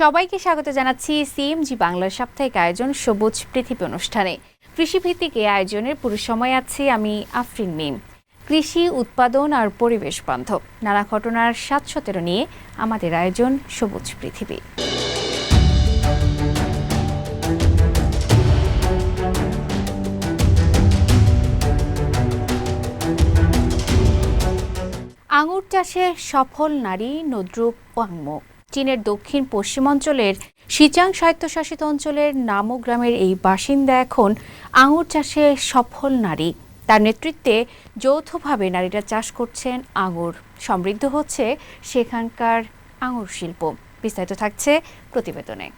সবাইকে স্বাগত জানাচ্ছি সিএমজি বাংলার সাপ্তাহিক আয়োজন সবুজ পৃথিবী অনুষ্ঠানে। কৃষিভিত্তিক এই আয়োজনের পুরো সময় আছে আমি আফরিন মিম। কৃষি, উৎপাদন আর পরিবেশ বান্ধব। নানা ঘটনার সাত সতেরো নিয়ে আমাদের আয়োজন সবুজ পৃথিবী। আঙুর চাষে সফল নারী নদ্রুপ ওয়াংমো। চীনের দক্ষিণ পশ্চিমাঞ্চলের সিচাং স্বায়ত্তশাসিত অঞ্চলের নামো গ্রামের এই বাসিন্দা এখন আঙুর চাষে সফল নারী। তার নেতৃত্বে যৌথভাবে নারীরা চাষ করছেন আঙুর। সমৃদ্ধ হচ্ছে সেখানকার আঙুর শিল্প। বিস্তারিত থাকছে প্রতিবেদনে।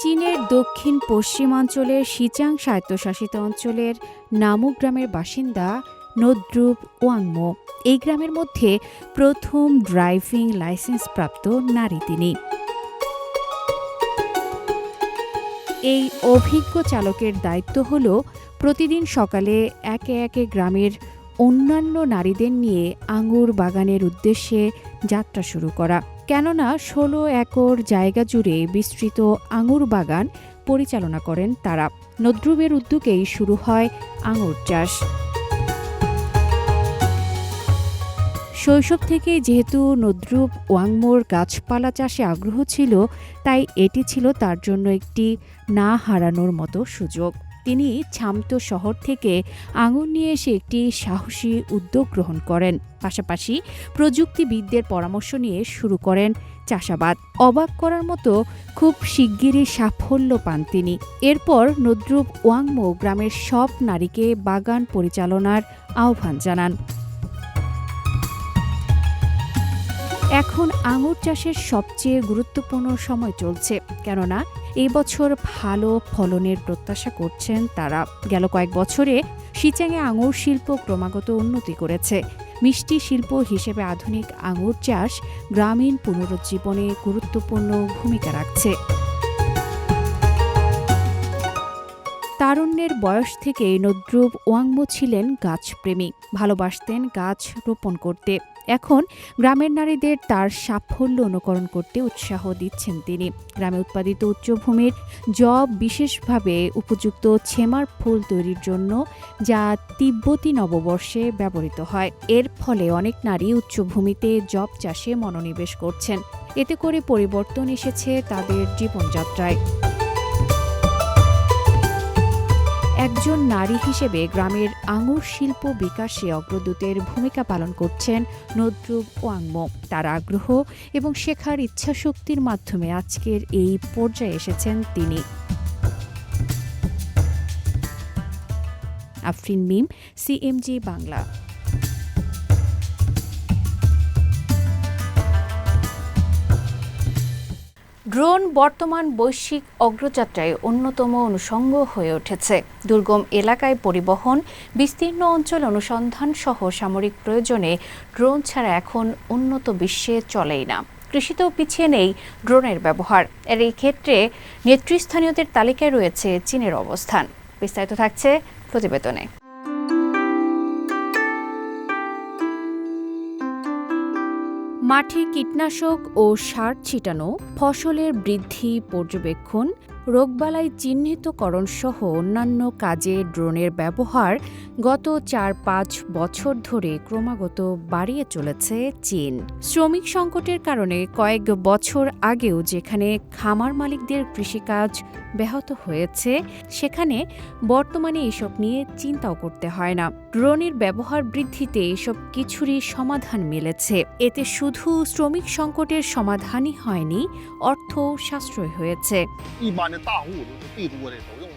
চীনের দক্ষিণ পশ্চিমাঞ্চলের সিচাং স্বায়ত্তশাসিত অঞ্চলের নামু গ্রামের বাসিন্দা নদ্রুপ ওয়াংমো। এই গ্রামের মধ্যে প্রথম ড্রাইভিং লাইসেন্স প্রাপ্ত নারী তিনি। এই অভিজ্ঞ চালকের দায়িত্ব হল প্রতিদিন সকালে একে একে গ্রামের অন্যান্য নারীদের নিয়ে আঙুর বাগানের উদ্দেশ্যে যাত্রা শুরু করা। কেননা ষোলো একর জায়গা জুড়ে বিস্তৃত আঙুর বাগান পরিচালনা করেন তারা। নদ্রুবের উদ্যোগেই শুরু হয় আঙুর চাষ। শৈশব থেকে যেহেতু নদ্রুপ ওয়াংমোর গাছপালা চাষে আগ্রহ ছিল, তাই এটি ছিল তার জন্য একটি না হারানোর মতো সুযোগ। তিনি ছামতো শহর থেকে আঙুর নিয়ে এসে একটি সাহসী উদ্যোগ গ্রহণ করেন। পাশাপাশি প্রযুক্তিবিদদের পরামর্শ নিয়ে শুরু করেন চাষাবাদ। অবাক করার মতো খুব শিগগিরই সাফল্য পান তিনি। এরপর নদ্রুপ ওয়াংমো গ্রামের সব নারীকে বাগান পরিচালনার আহ্বান জানান। এখন আঙুর চাষের সবচেয়ে গুরুত্বপূর্ণ সময় চলছে, কেননা এই বছর ভালো ফলনের প্রত্যাশা করছেন তারা। গেল কয়েক বছরে সিচাঙে আঙুর শিল্প ক্রমাগত উন্নতি করেছে। মিষ্টি শিল্প হিসেবে আধুনিক আঙুর চাষ গ্রামীণ পুনরুজ্জীবনে গুরুত্বপূর্ণ ভূমিকা রাখছে। তারুণ্যের বয়স থেকে নদ্রুপ ওয়াংমো ছিলেন গাছপ্রেমী ভালোবাসতেন গাছ রোপণ করতে। এখন গ্রামের নারীদের তার সাফল্য অনুকরণ করতে উৎসাহ দিচ্ছেন তিনি। গ্রামে উৎপাদিত উচ্চভূমির জব বিশেষভাবে উপযুক্ত ছেমার ফুল তৈরির জন্য যা তিব্বতী নববর্ষে ব্যবহৃত হয়। এর ফলে অনেক নারী উচ্চভূমিতে জব চাষে মনোনিবেশ করছেন। এতে করে পরিবর্তন এসেছে তাদের জীবনযাত্রায়। একজন নারী হিসেবে গ্রামের আঙুর শিল্প বিকাশে অগ্রদূতের ভূমিকা পালন করছেন নদ্রুব ওয়াংমো। তার আগ্রহ এবং শেখার ইচ্ছাশক্তির মাধ্যমে আজকের এই পর্যায়ে এসেছেন তিনি। আফরিন মিম, সিএমজি বাংলা। ড্রোন বর্তমান বৈশ্বিক অগ্রযাত্রায় অন্যতম অনুষঙ্গ হয়ে উঠেছে। দুর্গম এলাকায় পরিবহন, বিস্তীর্ণ অঞ্চল অনুসন্ধান সহ সামরিক প্রয়োজনে ড্রোন ছাড়া এখন উন্নত বিশ্বে চলেই না। কৃষিতেও পিছিয়ে নেই ড্রোনের ব্যবহার। এর এই ক্ষেত্রে নেতৃস্থানীয়দের তালিকায় রয়েছে চীনের অবস্থান। বিস্তারিত থাকছে প্রতিবেদনে। মাঠে কীটনাশক ও সার ছিটানো ফসলের বৃদ্ধি পর্যবেক্ষণ রোগবালাই চিহ্নিতকরণ সহ অন্যান্য কাজে ড্রোনের ব্যবহার গত চার পাঁচ বছর ধরে ক্রমাগত বাড়িয়ে চলেছে চীন। শ্রমিক সংকটের কারণে কয়েক বছর আগেও যেখানে খামার মালিকদের কৃষিকাজ ব্যাহত হয়েছে, সেখানে বর্তমানে এসব নিয়ে চিন্তাও করতে হয় না। ড্রোনের ব্যবহার বৃদ্ধিতে এসব কিছুরই সমাধান মিলেছে। এতে শুধু শ্রমিক সংকটের সমাধানই হয়নি অর্থ সাশ্রয় হয়েছে। 大户都是最多的都用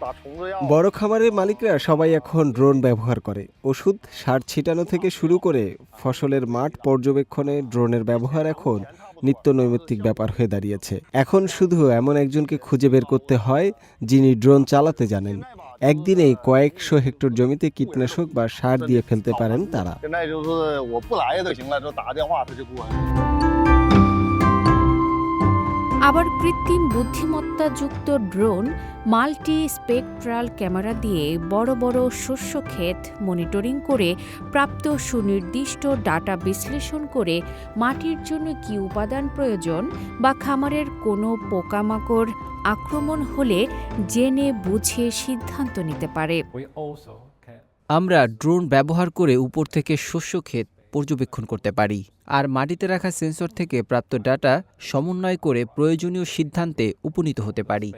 打虫子药。 বড় খামারের মালিকরা সবাই এখন ড্রোন ব্যবহার করে ওষুধ সার ছিটানো থেকে শুরু করে ফসলের মাঠ পর্যবেক্ষণে ড্রোনের ব্যবহার এখন নিত্য নৈমিত্তিক ব্যাপার হয়ে দাঁড়িয়েছে এখন শুধু এমন একজনকে খুঁজে বের করতে হয় যিনি ড্রোন চালাতে জানেন একদিনেই কয়েকশো হেক্টর জমিতে কীটনাশক বা সার দিয়ে ফেলতে পারেন তারা আবার কৃত্রিম বুদ্ধিমত্তাযুক্ত ড্রোন মাল্টি স্পেকট্রাল ক্যামেরা দিয়ে বড় বড় শস্য ক্ষেত মনিটরিং করে প্রাপ্ত সুনির্দিষ্ট ডাটা বিশ্লেষণ করে মাটির জন্য কী উপাদান প্রয়োজন বা খামারের কোনো পোকামাকড় আক্রমণ হলে জেনে বুঝে সিদ্ধান্ত নিতে পারে। আমরা ড্রোন ব্যবহার করে উপর থেকে শস্য ক্ষেত পর্যবেক্ষণ করতে পারি। আর মাটিতে রাখা সেন্সর থেকে প্রাপ্ত ডাটা সমন্বয় করে প্রয়োজনীয় সিদ্ধান্তে উপনীত হতে পারি।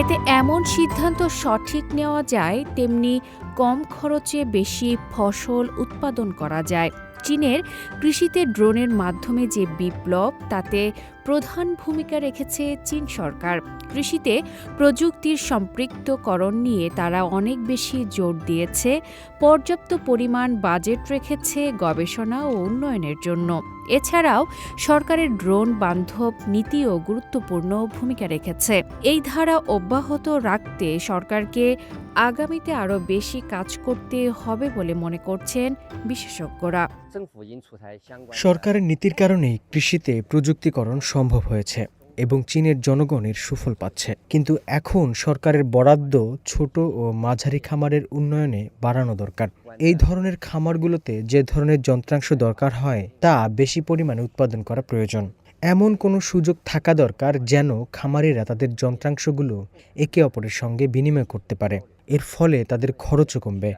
এতে এমন সিদ্ধান্ত সঠিক নেওয়া যায় তেমনি কম খরচে বেশি ফসল উৎপাদন করা যায়। চীনের কৃষিতে ড্রোনের মাধ্যমে যে বিপ্লব, তাতে প্রধান ভূমিকা রেখেছে চীন সরকার। কৃষিতে প্রযুক্তির সম্পৃক্তকরণ নিয়ে তারা অনেক বেশি জোর দিয়েছে। পর্যাপ্ত পরিমাণ বাজেট রেখেছে গবেষণা ও উন্নয়নের জন্য। এছাড়াও সরকারের ড্রোন বান্ধব নীতিও গুরুত্বপূর্ণ ভূমিকা রেখেছে। এই ধারা অব্যাহত রাখতে সরকারকে আগামীতে আরও বেশি কাজ করতে হবে বলে মনে করছেন বিশেষজ্ঞরা। সরকারের নীতির কারণে কৃষিতে প্রযুক্তিকরণ সম্ভব হয়েছে এবং চীনের জনগণের সুফল পাচ্ছে। কিন্তু এখন সরকারের বরাদ্দ ছোট ও মাঝারি খামারের উন্নয়নে বাড়ানো দরকার। এই ধরনের খামারগুলোতে যে ধরনের যন্ত্রাংশ দরকার হয়, তা বেশি পরিমাণে উৎপাদন করা প্রয়োজন। এমন কোনো সুযোগ থাকা দরকার যেন খামারিরা তাদের যন্ত্রাংশগুলো একে অপরের সঙ্গে বিনিময় করতে পারে। এর ফলে তাদের খরচও কমবে।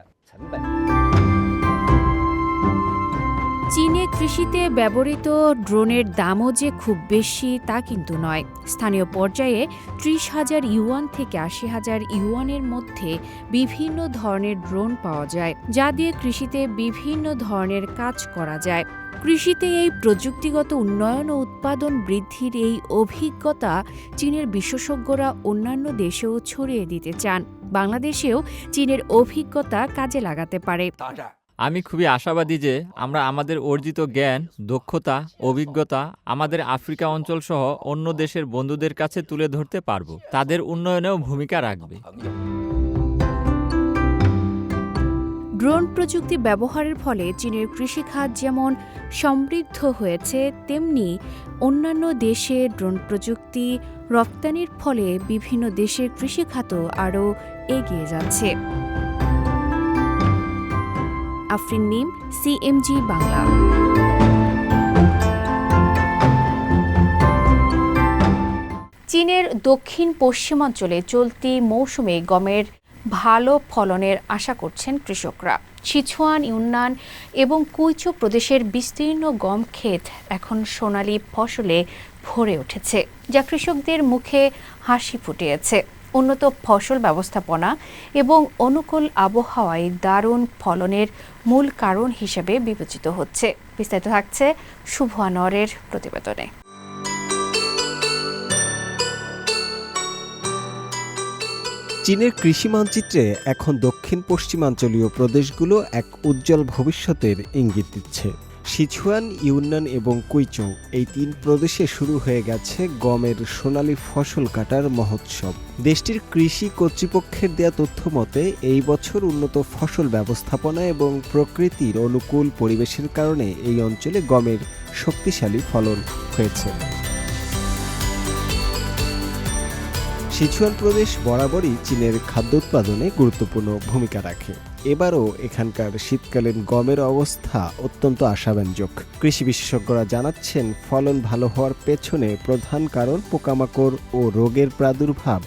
চীনে কৃষিতে ব্যবহৃত ড্রোনের দামও যে খুব বেশি তা কিন্তু নয়। স্থানীয় পর্যায়ে ত্রিশ হাজার ইউয়ান থেকে আশি হাজার ইউয়ানের মধ্যে বিভিন্ন ধরনের ড্রোন পাওয়া যায়, যা দিয়ে কৃষিতে বিভিন্ন ধরনের কাজ করা যায়। কৃষিতে এই প্রযুক্তিগত উন্নয়ন ও উৎপাদন বৃদ্ধির এই অভিজ্ঞতা চীনের বিশেষজ্ঞরা অন্যান্য দেশেও ছড়িয়ে দিতে চান। বাংলাদেশেও চীনের অভিজ্ঞতা কাজে লাগাতে পারে। আমি খুবই আশাবাদী যে আমরা আমাদের অর্জিত জ্ঞান, দক্ষতা, অভিজ্ঞতা আমাদের আফ্রিকা অঞ্চল সহ অন্য দেশের বন্ধুদের কাছে তুলে ধরতে পারব। তাদের উন্নয়নেও ভূমিকা রাখবে। ড্রোন প্রযুক্তি ব্যবহারের ফলে চীনের কৃষিখাত যেমন সমৃদ্ধ হয়েছে, তেমনি অন্যান্য দেশে ড্রোন প্রযুক্তি রপ্তানির ফলে বিভিন্ন দেশের কৃষিখাতও আরও এগিয়ে যাচ্ছে। আফরিন মিম সিএমজি বাংলা। চীনের দক্ষিণ পশ্চিমাঞ্চলে চলতি মৌসুমে গমের ভালো ফলনের আশা করছেন কৃষকরা। সিছুয়ান ইউন্নান এবং কুইচো প্রদেশের বিস্তীর্ণ গম ক্ষেত এখন সোনালি ফসলে ভরে উঠেছে, যা কৃষকদের মুখে হাসি ফুটিয়েছে। উন্নত ফসল ব্যবস্থাপনা এবং অনুকূল আবহাওয়ায় দারুণ ফলনের মূল কারণ হিসেবে বিবেচিত হচ্ছে। বিস্তারিত থাকছে শুভ আনোয়ারের প্রতিবেদনে। চীনের কৃষি মানচিত্রে এখন দক্ষিণ পশ্চিমাঞ্চলীয় প্রদেশগুলো এক উজ্জ্বল ভবিষ্যতের ইঙ্গিত দিচ্ছে। সিছুয়ান ইউনান এবং কুইচৌ এই তিন প্রদেশে শুরু হয়ে গেছে গমের সোনালী ফসল কাটার মহোৎসব। দেশটির কৃষি কর্তৃপক্ষের দেয়া তথ্য মতে, এই বছর উন্নত ফসল ব্যবস্থাপনা এবং প্রকৃতির অনুকূল পরিবেশের কারণে এই অঞ্চলে গমের শক্তিশালী ফলন হয়েছে। সিচুয়ান প্রদেশ বরাবরই চীনের খাদ্য উৎপাদনে গুরুত্বপূর্ণ ভূমিকা রাখে। এবারও এখানকার শীতকালীন গমের অবস্থা অত্যন্ত আশাব্যঞ্জক। কৃষি বিশেষজ্ঞরা জানাচ্ছেন, ফলন ভালো হওয়ার পেছনে প্রধান কারণ পোকামাকড় ও রোগের প্রাদুর্ভাব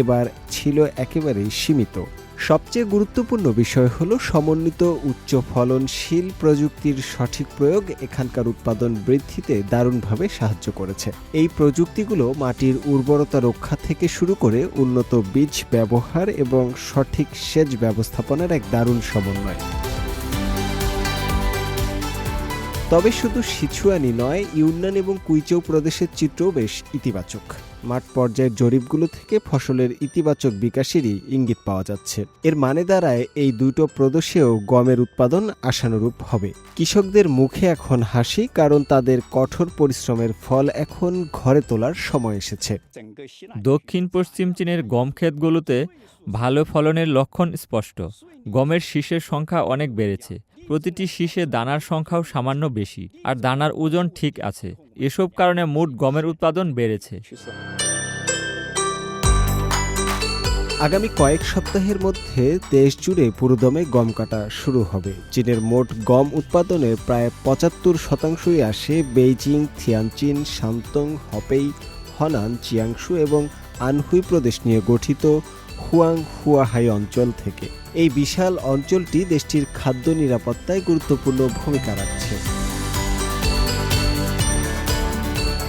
এবার ছিল একেবারেই সীমিত। সবচেয়ে গুরুত্বপূর্ণ বিষয় হল সমন্বিত উচ্চ ফলনশীল প্রযুক্তির সঠিক প্রয়োগ এখানকার উৎপাদন বৃদ্ধিতে দারুণভাবে সাহায্য করেছে। এই প্রযুক্তিগুলো মাটির উর্বরতা রক্ষা থেকে শুরু করে উন্নত বীজ ব্যবহার এবং সঠিক সেচ ব্যবস্থাপনার এক দারুণ সমন্বয়। তবে শুধু সিচুয়ানি নয় ইউনান এবং কুইচৌ প্রদেশের চিত্রও বেশ ইতিবাচক। মাঠ পর্যায়ের জরিপগুলো থেকে ফসলের ইতিবাচক বিকাশেরই ইঙ্গিত পাওয়া যাচ্ছে। এর মানে দাঁড়ায় এই দুটো প্রদেশেও গমের উৎপাদন আশানুরূপ হবে। কৃষকদের মুখে এখন হাসি, কারণ তাদের কঠোর পরিশ্রমের ফল এখন ঘরে তোলার সময় এসেছে। দক্ষিণ পশ্চিম চীনের গম ক্ষেতগুলোতে ভালো ফলনের লক্ষণ স্পষ্ট। গমের শীষের সংখ্যা অনেক বেড়েছে। প্রতিটি শীষে দানার সংখ্যাও সামান্য বেশি, আর দানার ওজন ঠিক আছে। এসব কারণে মোট গমের উৎপাদন বেড়েছে। আগামী কয়েক সপ্তাহের মধ্যে দেশ জুড়ে পুরোদমে গম কাটা শুরু হবে। চীনের মোট গম উৎপাদনের প্রায় পঁচাত্তর শতাংশই আসে Beijing, Tianjin, Shandong, Hebei, Henan Jiangsu এবং আনহুই প্রদেশ নিয়ে গঠিত হুয়াং হুয়াহাই অঞ্চল থেকে। এই বিশাল অঞ্চলটি দেশটির খাদ্য নিরাপত্তায় গুরুত্বপূর্ণ ভূমিকা রাখছে।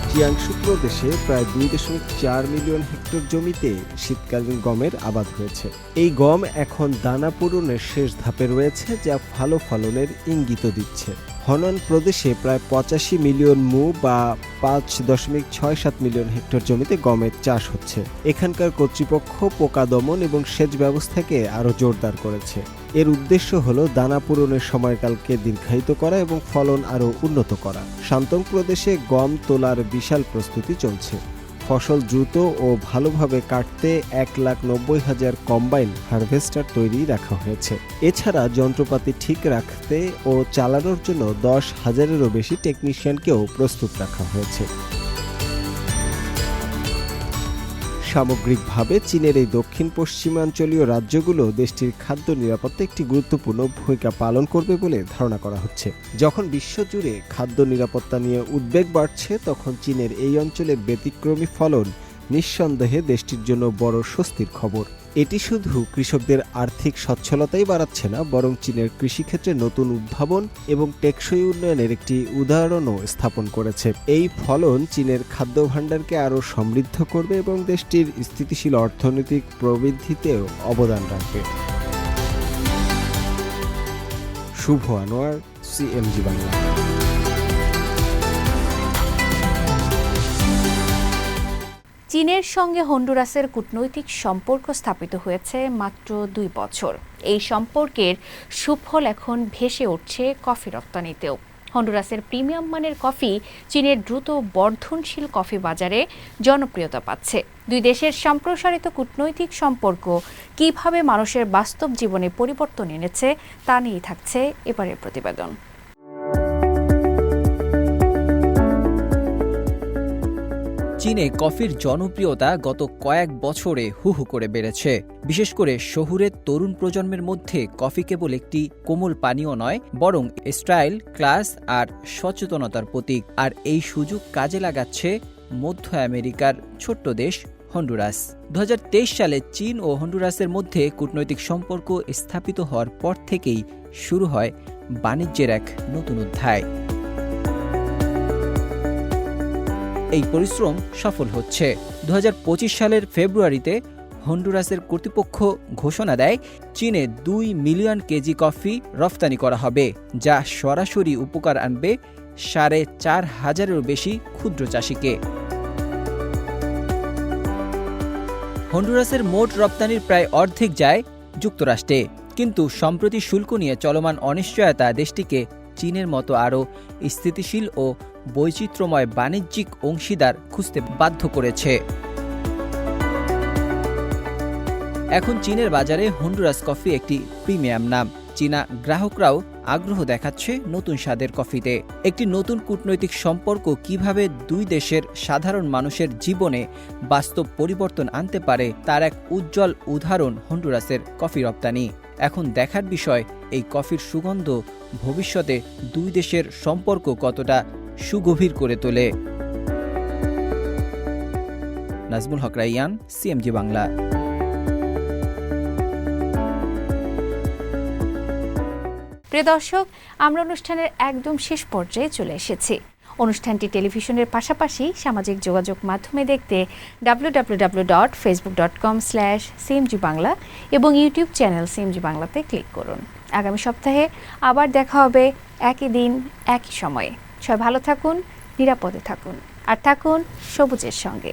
চিয়াংশু প্রদেশে প্রায় দুই দশমিক চার মিলিয়ন হেক্টর জমিতে শীতকালীন গমের আবাদ হয়েছে। এই গম এখন দানা পূরণের শেষ ধাপে রয়েছে, যা ভালো ফলনের ইঙ্গিত দিচ্ছে। হনন প্রদেশে প্রায় পঁচাশি মিলিয়ন মু বা পাঁচ দশমিক ছয় সাত মিলিয়ন হেক্টর জমিতে গমের চাষ হচ্ছে। এখানকার কর্তৃপক্ষ পোকা দমন এবং সেচ ব্যবস্থাকে আরও জোরদার করেছে। এর উদ্দেশ্য হল দানা পূরণের সময়কালকে দীর্ঘায়িত করা এবং ফলন আরও উন্নত করা। শান্তং প্রদেশে গম তোলার বিশাল প্রস্তুতি চলছে। ফসল দ্রুত ও ভালোভাবে কাটতে এক লাখ নব্বই হাজার কম্বাইন হারভেস্টার তৈরি রাখা হয়েছে। এছাড়া যন্ত্রপাতি ঠিক রাখতে ও চালানোর জন্য দশ হাজারেরও বেশি টেকনিশিয়ানকেও প্রস্তুত রাখা হয়েছে। সামগ্রিকভাবে চীনের এই দক্ষিণ পশ্চিমাঞ্চলীয় রাজ্যগুলো দেশটির খাদ্য নিরাপত্তা একটি গুরুত্বপূর্ণ ভূমিকা পালন করবে বলে ধারণা করা হচ্ছে। যখন বিশ্বজুড়ে খাদ্য নিরাপত্তা নিয়ে উদ্বেগ বাড়ছে, তখন চীনের এই অঞ্চলে ব্যতিক্রমী ফলন নিঃসন্দেহে দেশটির জন্য বড় স্বস্তির খবর। এটি শুধু কৃষকদের আর্থিক সচ্ছলতাই বাড়াচ্ছে না, বরং চীনের কৃষিক্ষেত্রে নতুন উদ্ভাবন এবং টেকসই উন্নয়নের একটি উদাহরণও স্থাপন করেছে। এই ফলন চীনের খাদ্য ভাণ্ডারকে আরও সমৃদ্ধ করবে এবং দেশটির স্থিতিশীল অর্থনৈতিক প্রবৃদ্ধিতেও অবদান রাখবে। শুভ আনোয়ার, সিএমজি বাংলা। চীনের সঙ্গে হন্ডুরাসের কূটনৈতিক সম্পর্ক স্থাপিত হয়েছে মাত্র দুই বছর। এই সম্পর্কের সুফল এখন ভেসে উঠছে কফি রপ্তানিতেও। হন্ডুরাসের প্রিমিয়াম মানের কফি চীনের দ্রুত বর্ধনশীল কফি বাজারে জনপ্রিয়তা পাচ্ছে। দুই দেশের সম্প্রসারিত কূটনৈতিক সম্পর্ক কীভাবে মানুষের বাস্তব জীবনে পরিবর্তন এনেছে তা নিয়েই থাকছে এবারের প্রতিবেদন। চীনে কফির জনপ্রিয়তা গত কয়েক বছরে হু হু করে বেড়েছে। বিশেষ করে শহুরের তরুণ প্রজন্মের মধ্যে কফি কেবল একটি কোমল পানীয় নয়, বরং স্টাইল, ক্লাস আর সচেতনতার প্রতীক। আর এই সুযোগ কাজে লাগাচ্ছে মধ্য আমেরিকার ছোট্ট দেশ হন্ডুরাস। দু হাজার তেইশ সালে চীন ও হন্ডুরাসের মধ্যে কূটনৈতিক সম্পর্ক স্থাপিত হওয়ার পর থেকেই শুরু হয় বাণিজ্যের এক নতুন অধ্যায়। এই পরিশ্রম সফল হচ্ছে। দু হাজার পঁচিশ সালের ফেব্রুয়ারিতে হন্ডুরাসের কর্তৃপক্ষ ঘোষণা দেয়, চীনে দুই মিলিয়ন কেজি কফি রফতানি করা হবে, যা সরাসরি উপকার আনবে সাড়ে চার হাজারেরও বেশি ক্ষুদ্র চাষিকে। হন্ডুরাসের মোট রপ্তানির প্রায় অর্ধেক যায় যুক্তরাষ্ট্রে, কিন্তু সম্প্রতি শুল্ক নিয়ে চলমান অনিশ্চয়তা দেশটিকে চীনের মতো আরও স্থিতিশীল ও বৈচিত্র্যময় বাণিজ্যিক অংশীদার খুঁজতে বাধ্য করেছে। এখন চীনের বাজারে হন্ডুরাস কফি একটি প্রিমিয়াম নাম। চীনা গ্রাহকরাও আগ্রহ দেখাচ্ছে নতুন স্বাদের কফিতে। একটি নতুন কূটনৈতিক সম্পর্ক কীভাবে দুই দেশের সাধারণ মানুষের জীবনে বাস্তব পরিবর্তন আনতে পারে, তার এক উজ্জ্বল উদাহরণ হন্ডুরাসের কফি রপ্তানি। এখন দেখার বিষয়, এই কফির সুগন্ধ ভবিষ্যতে দুই দেশের সম্পর্ক কতটা সুগভীর করে তোলে। নাজমুল হক রাইয়ান, সিএমজি বাংলা। প্রিয় দর্শক, আমরা অনুষ্ঠানের একদম শেষ পর্যায়ে চলে এসেছি। অনুষ্ঠানটি টেলিভিশনের পাশাপাশি সামাজিক যোগাযোগ মাধ্যমে দেখতে W dot Facebook dot com slash CMG Bangla এবং ইউটিউব চ্যানেল সিএমজি বাংলাতে ক্লিক করুন। আগামী সপ্তাহে আবার দেখা হবে একই দিন, একই সময়ে। সবাই ভালো থাকুন নিরাপদে থাকুন। আর থাকুন সবুজের সঙ্গে।